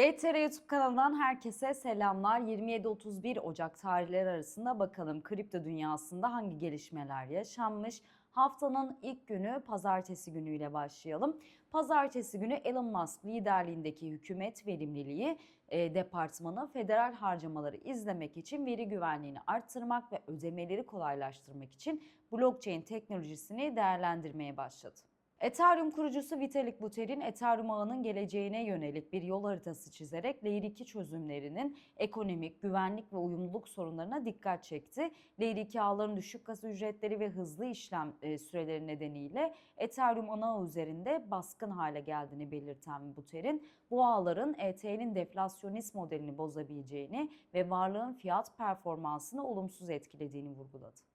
GTR YouTube kanalından herkese selamlar. 27-31 Ocak tarihleri arasında bakalım kripto dünyasında hangi gelişmeler yaşanmış? Haftanın ilk günü pazartesi günüyle başlayalım. Pazartesi günü Elon Musk liderliğindeki hükümet verimliliği e, departmanı federal harcamaları izlemek için veri güvenliğini arttırmak ve ödemeleri kolaylaştırmak için blockchain teknolojisini değerlendirmeye başladı. Ethereum kurucusu Vitalik Buterin, Ethereum ağının geleceğine yönelik bir yol haritası çizerek Layer 2 çözümlerinin ekonomik, güvenlik ve uyumluluk sorunlarına dikkat çekti. Layer 2 ağların düşük kas ücretleri ve hızlı işlem e, süreleri nedeniyle Ethereum ana üzerinde baskın hale geldiğini belirten Buterin, bu ağların ETL'in deflasyonist modelini bozabileceğini ve varlığın fiyat performansını olumsuz etkilediğini vurguladı.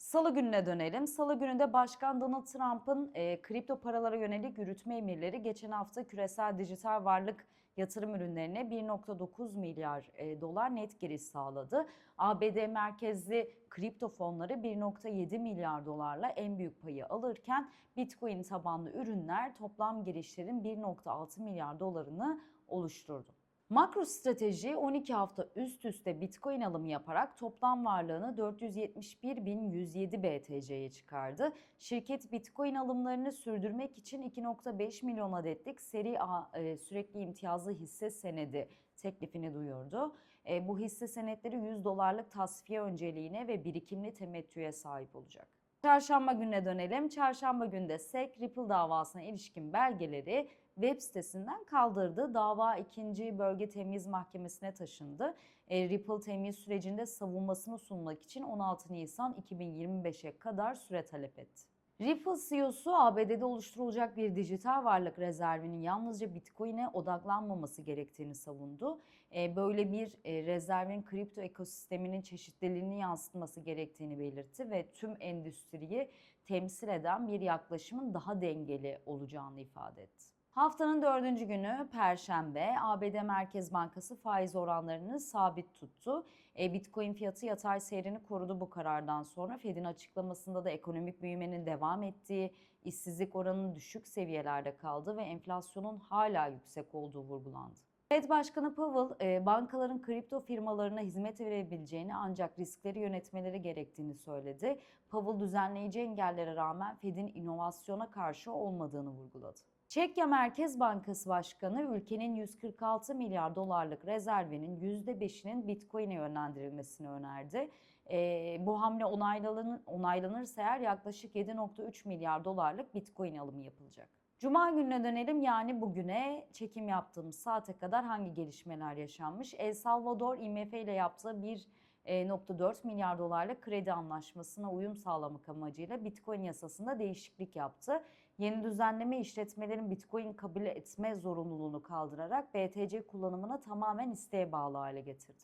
Salı gününe dönelim. Salı gününde Başkan Donald Trump'ın e, kripto paralara yönelik yürütme emirleri geçen hafta küresel dijital varlık yatırım ürünlerine 1.9 milyar e, dolar net giriş sağladı. ABD merkezli kripto fonları 1.7 milyar dolarla en büyük payı alırken Bitcoin tabanlı ürünler toplam girişlerin 1.6 milyar dolarını oluşturdu. Makro strateji 12 hafta üst üste Bitcoin alımı yaparak toplam varlığını 471.107 BTC'ye çıkardı. Şirket Bitcoin alımlarını sürdürmek için 2.5 milyon adetlik seri A, e, sürekli imtiyazlı hisse senedi teklifini duyurdu. E, bu hisse senetleri 100 dolarlık tasfiye önceliğine ve birikimli temettüye sahip olacak. Çarşamba gününe dönelim. Çarşamba günde SEC Ripple davasına ilişkin belgeleri web sitesinden kaldırdı. Dava 2. Bölge Temyiz Mahkemesi'ne taşındı. E, Ripple temyiz sürecinde savunmasını sunmak için 16 Nisan 2025'e kadar süre talep etti. Ripple CEO'su ABD'de oluşturulacak bir dijital varlık rezervinin yalnızca Bitcoin'e odaklanmaması gerektiğini savundu. E, böyle bir e, rezervin kripto ekosisteminin çeşitliliğini yansıtması gerektiğini belirtti ve tüm endüstriyi temsil eden bir yaklaşımın daha dengeli olacağını ifade etti. Haftanın dördüncü günü Perşembe ABD Merkez Bankası faiz oranlarını sabit tuttu. E, Bitcoin fiyatı yatay seyrini korudu bu karardan sonra. Fed'in açıklamasında da ekonomik büyümenin devam ettiği, işsizlik oranının düşük seviyelerde kaldığı ve enflasyonun hala yüksek olduğu vurgulandı. Fed Başkanı Powell, e, bankaların kripto firmalarına hizmet verebileceğini ancak riskleri yönetmeleri gerektiğini söyledi. Powell düzenleyici engellere rağmen Fed'in inovasyona karşı olmadığını vurguladı. Çekya Merkez Bankası Başkanı ülkenin 146 milyar dolarlık rezervinin %5'inin Bitcoin'e yönlendirilmesini önerdi. E, bu hamle onaylanır, onaylanırsa eğer yaklaşık 7.3 milyar dolarlık Bitcoin alımı yapılacak. Cuma gününe dönelim yani bugüne çekim yaptığımız saate kadar hangi gelişmeler yaşanmış? El Salvador IMF ile yaptığı bir 1.4 milyar dolarlık kredi anlaşmasına uyum sağlamak amacıyla Bitcoin yasasında değişiklik yaptı. Yeni düzenleme işletmelerin Bitcoin kabul etme zorunluluğunu kaldırarak BTC kullanımına tamamen isteğe bağlı hale getirdi.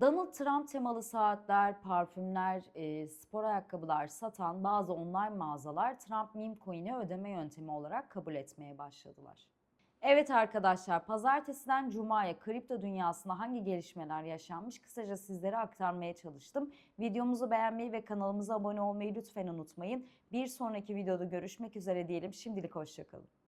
Donald Trump temalı saatler, parfümler, e, spor ayakkabılar satan bazı online mağazalar Trump meme coin'i ödeme yöntemi olarak kabul etmeye başladılar. Evet arkadaşlar pazartesiden cumaya kripto dünyasında hangi gelişmeler yaşanmış kısaca sizlere aktarmaya çalıştım. Videomuzu beğenmeyi ve kanalımıza abone olmayı lütfen unutmayın. Bir sonraki videoda görüşmek üzere diyelim. Şimdilik hoşçakalın.